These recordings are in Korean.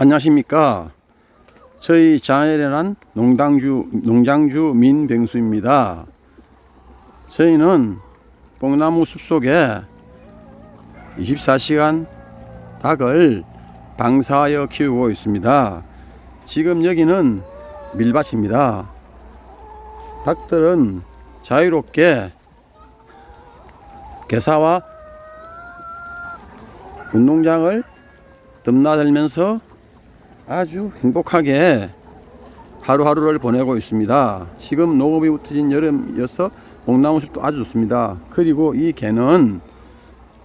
안녕하십니까. 저희 자연에란 농당주, 농장주 민병수입니다. 저희는 뽕나무 숲속에 24시간 닭을 방사하여 키우고 있습니다. 지금 여기는 밀밭입니다. 닭들은 자유롭게 개사와 운동장을 덤나들면서 아주 행복하게 하루하루를 보내고 있습니다. 지금 녹음이 붙어진 여름이어서 뽕나무숲도 아주 좋습니다. 그리고 이 개는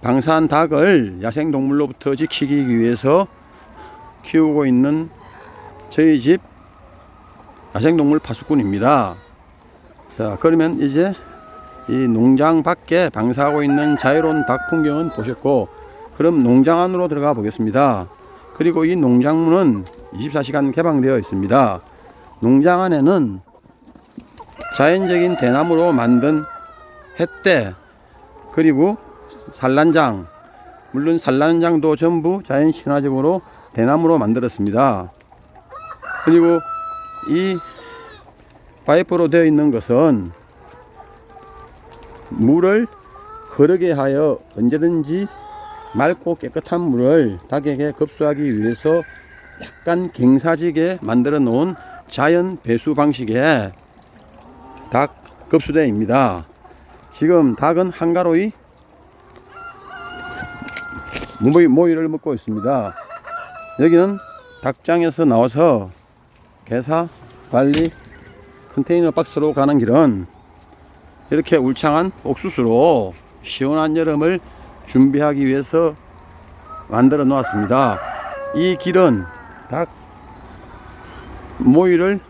방사한 닭을 야생동물로부터 지키기 위해서 키우고 있는 저희 집 야생동물 파수꾼입니다. 자, 그러면 이제 이 농장 밖에 방사하고 있는 자유로운 닭 풍경은 보셨고, 그럼 농장 안으로 들어가 보겠습니다. 그리고 이 농장문은 24시간 개방되어 있습니다. 농장 안에는 자연적인 대나무로 만든 햇대, 그리고 산란장, 물론 산란장도 전부 자연 친화적으로 대나무로 만들었습니다. 그리고 이 파이프로 되어 있는 것은 물을 흐르게 하여 언제든지 맑고 깨끗한 물을 닭에게 급수하기 위해서 약간 갱사지게 만들어 놓은 자연 배수 방식의 닭 급수대입니다. 지금 닭은 한가로이 모이, 모이를 먹고 있습니다. 여기는 닭장에서 나와서 개사 관리 컨테이너 박스로 가는 길은 이렇게 울창한 옥수수로 시원한 여름을 준비하기 위해서 만들어 놓았습니다. 이 길은 닭 모이를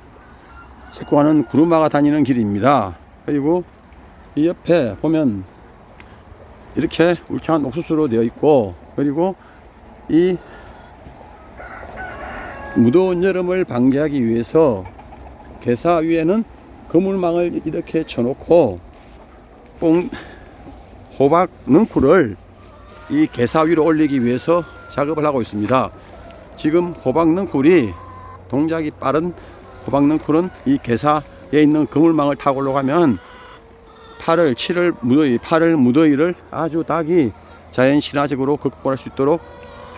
싣고 가는 구루마가 다니는 길입니다. 그리고 이 옆에 보면 이렇게 울창한 옥수수로 되어 있고 그리고 이 무더운 여름을 방지하기 위해서 개사 위에는 그물망을 이렇게 쳐놓고 뽕 호박 능쿨을 이 개사 위로 올리기 위해서 작업을 하고 있습니다. 지금 호박 능쿨이 동작이 빠른 호박 능쿨은 이 개사에 있는 그물망을 타고 올라가면 8월, 7월 무더위, 8월 무더위를 아주 닭이 자연 친화적으로 극복할 수 있도록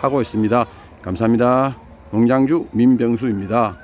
하고 있습니다. 감사합니다. 농장주 민병수입니다.